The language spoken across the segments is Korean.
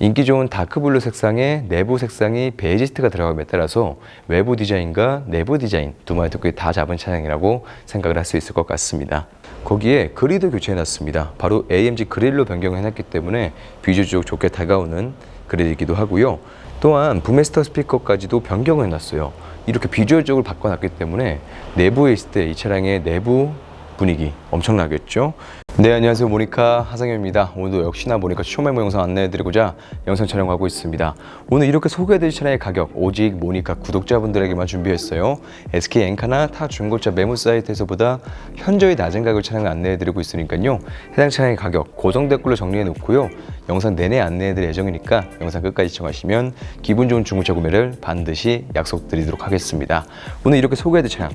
인기 좋은 다크블루 색상에 내부 색상이 베이지스트가 들어감에 따라서 외부 디자인과 내부 디자인 두 마리 토끼 다 잡은 차량이라고 생각을 할 수 있을 것 같습니다. 거기에 그릴도 교체해놨습니다. 바로 AMG 그릴로 변경해놨기 때문에 비주적 좋게 다가오는 그릴이기도 하고요. 또한 부메스터 스피커까지도 변경을 해놨어요. 이렇게 비주얼적으로 바꿔놨기 때문에 내부에 있을 때 이 차량의 내부 분위기 엄청나겠죠? 네 안녕하세요. 모니카 하상현입니다. 오늘도 역시나 모니카 추천 메모 영상 안내해드리고자 영상 촬영하고 있습니다. 오늘 이렇게 소개해드릴 차량의 가격 오직 모니카 구독자분들에게만 준비했어요. SK 엔카나 타 중고차 매물 사이트에서보다 현저히 낮은 가격 차량을 안내해드리고 있으니까요. 해당 차량의 가격 고정 댓글로 정리해 놓고요. 영상 내내 안내해드릴 예정이니까 영상 끝까지 시청하시면 기분 좋은 중고차 구매를 반드시 약속드리도록 하겠습니다. 오늘 이렇게 소개해드릴 차량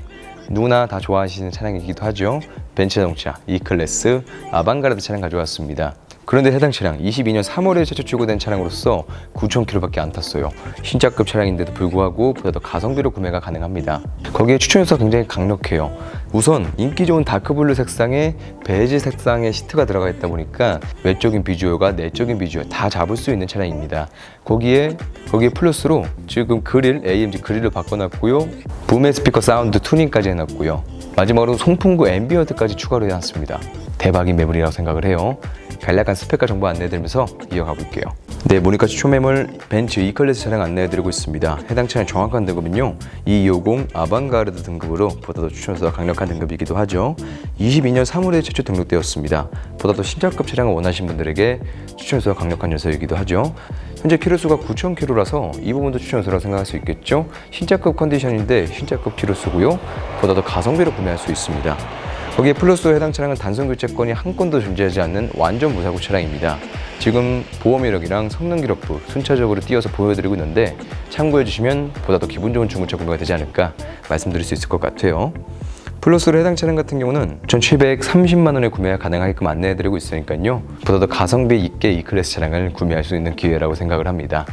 누구나 다 좋아하시는 차량이기도 하죠. 벤츠 자동차 E클래스 아방가르드 차량 가져왔습니다. 그런데 해당 차량 22년 3월에 최초 출고된 차량으로서 9,000km밖에 안 탔어요. 신차급 차량인데도 불구하고 보다 더 가성비로 구매가 가능합니다. 거기에 추천 요소가 굉장히 강력해요. 우선 인기 좋은 다크블루 색상에 베이지 색상의 시트가 들어가 있다 보니까 외적인 비주얼과 내적인 비주얼 다 잡을 수 있는 차량입니다. 거기에 거기에 플러스로 지금 그릴 AMG 그릴을 바꿔놨고요. 붐의 스피커 사운드 투닝까지 해놨고요. 마지막으로 송풍구 앰비언트까지 추가로 해놨습니다. 대박인 매물이라고 생각을 해요. 간략한 스펙과 정보 안내해드리면서 이어가 볼게요. 네, 모니카 추천 매물 벤츠 E클래스 차량 안내해드리고 있습니다. 해당 차량 정확한 등급은요, 2250 아방가르드 등급으로 보다 더 추천서가 강력한 등급이기도 하죠. 22년 3월에 최초 등록되었습니다. 보다 더 신차급 차량을 원하신 분들에게 추천서가 강력한 녀석이기도 하죠. 현재 키로수가 9,000km라서 이 부분도 추천서라고 생각할 수 있겠죠. 신차급 컨디션인데 신차급 키로수고요. 보다 더 가성비로 구매할 수 있습니다. 거기에 플러스로 해당 차량은 단순 교체권이 한 건도 존재하지 않는 완전 무사고 차량입니다. 지금 보험 이력이랑 성능 기록부 순차적으로 띄어서 보여드리고 있는데 참고해 주시면 보다 더 기분 좋은 중고차 구매가 되지 않을까 말씀드릴 수 있을 것 같아요. 플러스로 해당 차량 같은 경우는 1,730만 원에 구매가 가능하게끔 안내해드리고 있으니까요. 보다 더 가성비 있게 이 클래스 차량을 구매할 수 있는 기회라고 생각을 합니다.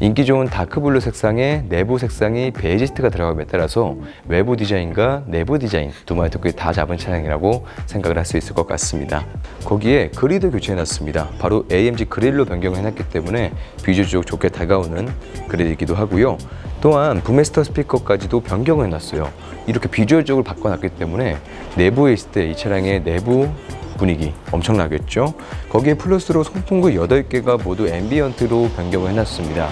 인기 좋은 다크블루 색상에 내부 색상이 베이지스트가 들어감에 따라서 외부 디자인과 내부 디자인 두 마리 토끼 다 잡은 차량이라고 생각을 할 수 있을 것 같습니다. 거기에 그릴도 교체해놨습니다. 바로 AMG 그릴로 변경을 해놨기 때문에 비주적 좋게 다가오는 그릴이기도 하고요. 또한 부메스터 스피커까지도 변경을 해놨어요. 이렇게 비주얼적으로 바꿔놨기 때문에 내부에 있을 때 이 차량의 내부 분위기 엄청나겠죠? 거기에 플러스로 송풍구 8개가 모두 앰비언트로 변경을 해놨습니다.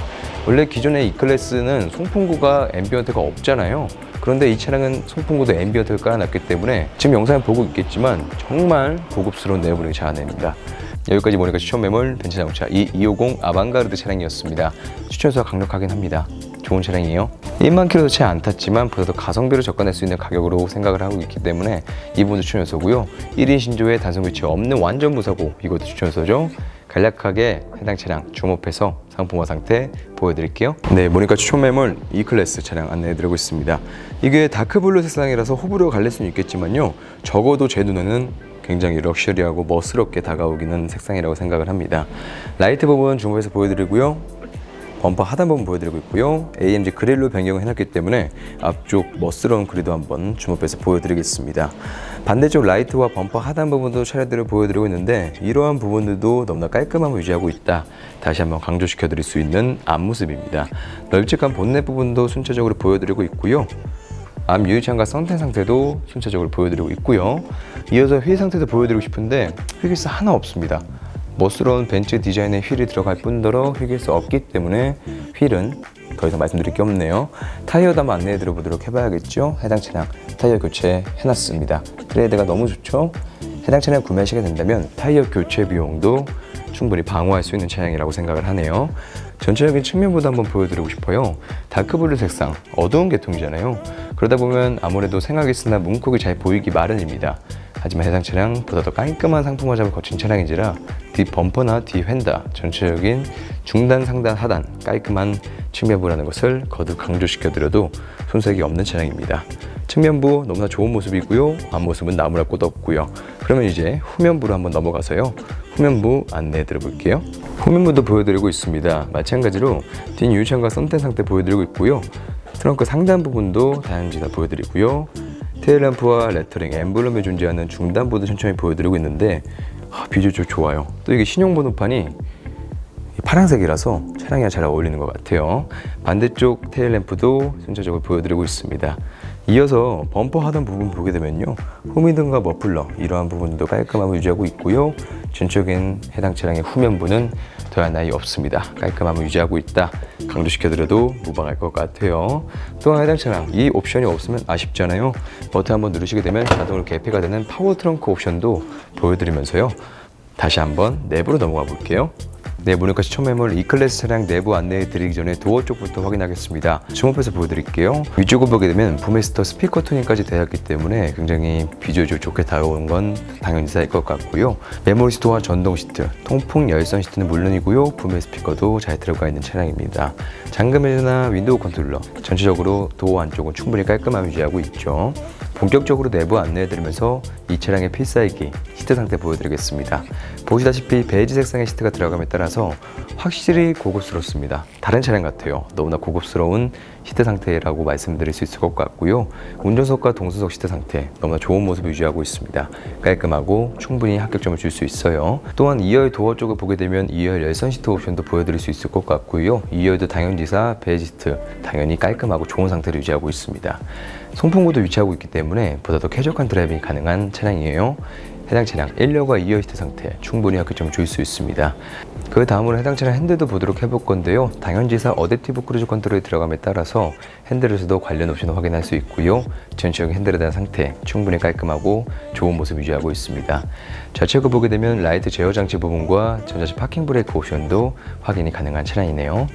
원래 기존의 E클래스는 송풍구가 앰비언트가 없잖아요. 그런데 이 차량은 송풍구도 앰비언트를 깔아놨기 때문에 지금 영상을 보고 있겠지만 정말 고급스러운 내부를 자아냅니다. 여기까지 모니까 추천 매물 벤츠 자동차 E250 아방가르드 차량이었습니다. 추천서가 강력하긴 합니다. 좋은 차량이에요. 1만 킬로도 채 안 탔지만 보다 더 가성비로 접근할 수 있는 가격으로 생각을 하고 있기 때문에 이 부분도 추천서고요. 1인 신조에 단순 교체 없는 완전 무사고 이것도 추천서죠. 간략하게 해당 차량 주목해서 상품화 상태 보여드릴게요. 네, 모니카 추천 매물 E클래스 차량 안내해드리고 있습니다. 이게 다크블루 색상이라서 호불호가 갈릴 수는 있겠지만요. 적어도 제 눈에는 굉장히 럭셔리하고 멋스럽게 다가오기는 색상이라고 생각을 합니다. 라이트 부분 주목해서 보여드리고요. 범퍼 하단 부분 보여드리고 있고요. AMG 그릴로 변경을 해놨기 때문에 앞쪽 멋스러운 그릴도 한번 주목해서 보여드리겠습니다. 반대쪽 라이트와 범퍼 하단 부분도 차례대로 보여드리고 있는데 이러한 부분들도 너무나 깔끔함을 유지하고 있다. 다시 한번 강조시켜 드릴 수 있는 앞모습입니다. 널찍한 본넷 부분도 순차적으로 보여드리고 있고요. 암 유리창과 썬텐 상태도 순차적으로 보여드리고 있고요. 이어서 휠 상태도 보여드리고 싶은데 휠기스 하나 없습니다. 멋스러운 벤츠 디자인의 휠이 들어갈 뿐더러 휠기스 없기 때문에 휠은 더 이상 말씀드릴 게 없네요. 타이어도 한번 안내해 드려보도록 해봐야겠죠. 해당 차량 타이어 교체 해놨습니다. 트레이드가 너무 좋죠. 해당 차량 구매하시게 된다면 타이어 교체 비용도 충분히 방어할 수 있는 차량이라고 생각을 하네요. 전체적인 측면보다 한번 보여드리고 싶어요. 다크블루 색상, 어두운 계통이잖아요. 그러다 보면 아무래도 생각했으나 문콕이 잘 보이기 마련입니다. 하지만 해당 차량 보다 더 깔끔한 상품 화장을 거친 차량인지라 뒷 범퍼나 뒤 휀다 전체적인 중단, 상단, 하단 깔끔한 측면부라는 것을 거듭 강조시켜드려도 손색이 없는 차량입니다. 측면부 너무나 좋은 모습이고요. 앞모습은 나무랄 곳 없고요. 그러면 이제 후면부로 한번 넘어가서요. 후면부 안내해 드려볼게요. 후면부도 보여드리고 있습니다. 마찬가지로 뒷 유리창과 썬텐 상태 보여드리고 있고요. 트렁크 상단 부분도 다양지 다 보여드리고요. 테일램프와 레터링, 엠블럼에 존재하는 중단부도 천천히 보여드리고 있는데 아, 비주얼 좋아요. 또 이게 신용 번호판이 파란색이라서 차량이랑 잘 어울리는 것 같아요. 반대쪽 테일 램프도 순차적으로 보여드리고 있습니다. 이어서 범퍼 하단 부분 보게 되면요. 후미등과 머플러 이러한 부분도 깔끔함을 유지하고 있고요. 전적인 해당 차량의 후면부는 더한 나위 없습니다. 깔끔함을 유지하고 있다. 강조시켜드려도 무방할 것 같아요. 또한 해당 차량 이 옵션이 없으면 아쉽잖아요. 버튼 한번 누르시게 되면 자동으로 개폐가 되는 파워 트렁크 옵션도 보여드리면서요. 다시 한번 내부로 넘어가 볼게요. 네, 모니카시 초매물 E클래스 차량 내부 안내해 드리기 전에 도어 쪽부터 확인하겠습니다. 주목해서 보여드릴게요. 위쪽을 보게 되면 부메스터 스피커 튜닝까지 되었기 때문에 굉장히 비주얼 좋게 다가오는 건 당연히 사일 것 같고요. 메모리 시트와 전동 시트, 통풍 열선 시트는 물론이고요. 부메 스피커도 잘 들어가 있는 차량입니다. 잠금이나 윈도우 컨트롤러, 전체적으로 도어 안쪽은 충분히 깔끔함을 유지하고 있죠. 본격적으로 내부 안내해드리면서 이 차량의 필살기 시트 상태 보여드리겠습니다. 보시다시피 베이지 색상의 시트가 들어감에 따라서 확실히 고급스럽습니다. 다른 차량 같아요. 너무나 고급스러운 시트 상태라고 말씀드릴 수 있을 것 같고요. 운전석과 동수석 시트 상태 너무나 좋은 모습을 유지하고 있습니다. 깔끔하고 충분히 합격점을 줄 수 있어요. 또한 2열 도어 쪽을 보게 되면 2열 열선 시트 옵션도 보여드릴 수 있을 것 같고요. 2열도 당연지사 베이지 시트 당연히 깔끔하고 좋은 상태를 유지하고 있습니다. 송풍구도 위치하고 있기 때문에 보다 더 쾌적한 드라이빙이 가능한 차량이에요. 해당 차량 1열과 2열 시트 상태 충분히 합격점을 줄수 있습니다. 그 다음으로 해당 차량 핸들도 보도록 해볼 건데요. 당연지사 어댑티브 크루즈 컨트롤이 들어감에 따라서 핸들에서도 관련 옵션을 확인할 수 있고요. 전체적인 핸들에 대한 상태 충분히 깔끔하고 좋은 모습 유지하고 있습니다. 좌측을 보게 되면 라이트 제어 장치 부분과 전자식 파킹 브레이크 옵션도 확인이 가능한 차량이네요.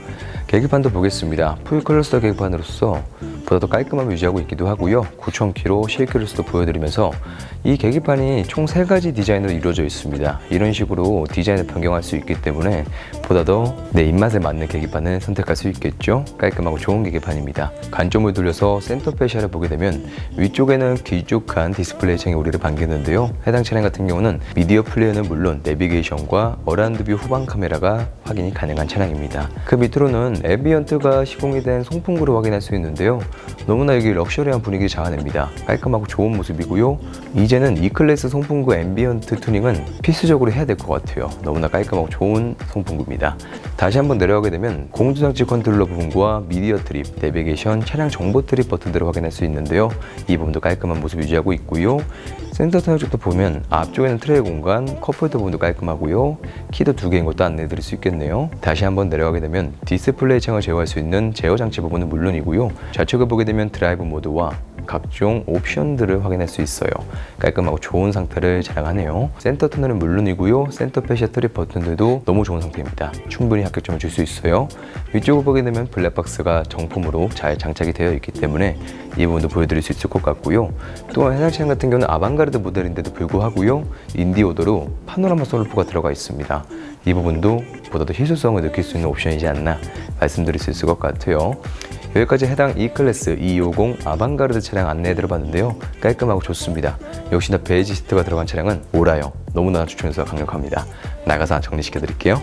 계기판도 보겠습니다. 풀 클러스터 계기판으로서 보다 더 깔끔함을 유지하고 있기도 하고요. 9000km 실크로스도 보여드리면서 이 계기판이 총세 가지 디자인으로 이루어져 있습니다. 이런 식으로 디자인을 변경할 수 있기 때문에 보다 더 내 입맛에 맞는 계기판을 선택할 수 있겠죠. 깔끔하고 좋은 계기판입니다. 관점을 돌려서 센터 페시아를 보게 되면 위쪽에는 길쭉한 디스플레이 창이 우리를 반기는데요. 해당 차량 같은 경우는 미디어 플레이어는 물론 내비게이션과 어라운드 뷰 후방 카메라가 확인이 가능한 차량입니다. 그 밑으로는 앰비언트가 시공이 된 송풍구를 확인할 수 있는데요. 너무나 여기 럭셔리한 분위기 자아냅니다. 깔끔하고 좋은 모습이고요. 이제는 E클래스 송풍구 앰비언트 튜닝은 필수적으로 해야 될 것 같아요. 너무나 깔끔하고 좋은 송풍구입니다. 다시 한번 내려가게 되면 공조장치 컨트롤러 부분과 미디어 트립, 내비게이션, 차량 정보 트립 버튼들을 확인할 수 있는데요. 이 부분도 깔끔한 모습 유지하고 있고요. 센터 타일 쪽도 보면 앞쪽에는 트레이 공간, 컵홀더 부분도 깔끔하고요. 키도 두 개인 것도 안내해 드릴 수 있겠네요. 다시 한번 내려가게 되면 디스플레이 창을 제어할 수 있는 제어 장치 부분은 물론이고요. 좌측을 보게 되면 드라이브 모드와 각종 옵션들을 확인할 수 있어요. 깔끔하고 좋은 상태를 자랑하네요. 센터 터널은 물론이고요. 센터 페시아 트립 버튼들도 너무 좋은 상태입니다. 충분히 합격점을 줄 수 있어요. 위쪽을 보게 되면 블랙박스가 정품으로 잘 장착이 되어 있기 때문에 이 부분도 보여드릴 수 있을 것 같고요. 또한 차량 같은 경우는 아방가르드 모델인데도 불구하고요. 인디오더로 파노라마 솔루프가 들어가 있습니다. 이 부분도 보다 더 희소성을 느낄 수 있는 옵션이지 않나 말씀드릴 수 있을 것 같아요. 여기까지 해당 E클래스 250 아방가르드 차량 안내해 드려봤는데요. 깔끔하고 좋습니다. 역시나 베이지 시트가 들어간 차량은 오라요. 너무나 추천해서 강력합니다. 나가서 정리시켜 드릴게요.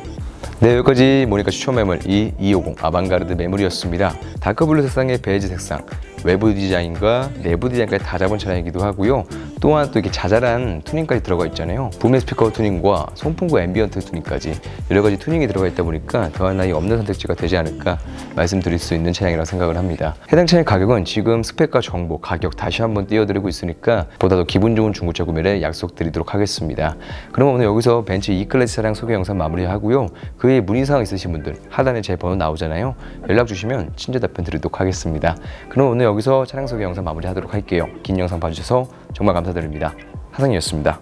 네, 여기까지 모니카 추천 매물 E250 아방가르드 매물이었습니다. 다크블루 색상의 베이지 색상, 외부 디자인과 내부 디자인까지 다 잡은 차량이기도 하고요. 또한 또 이렇게 자잘한 튜닝까지 들어가 있잖아요. 붐의 스피커 튜닝과 송풍구 앰비언트 튜닝까지 여러 가지 튜닝이 들어가 있다 보니까 더한 나위 없는 선택지가 되지 않을까 말씀드릴 수 있는 차량이라고 생각을 합니다. 해당 차량 가격은 지금 스펙과 정보, 가격 다시 한번 띄워드리고 있으니까 보다 더 기분 좋은 중고차 구매를 약속드리도록 하겠습니다. 그럼 오늘 여기서 벤츠 E클래스 차량 소개 영상 마무리하고요. 그에 문의사항 있으신 분들 하단에 제 번호 나오잖아요. 연락 주시면 친절 답변 드리도록 하겠습니다. 그럼 오늘 여기서 차량 소개 영상 마무리하도록 할게요. 긴 영상 봐주셔서 정말 감사드립니다. 하상이었습니다.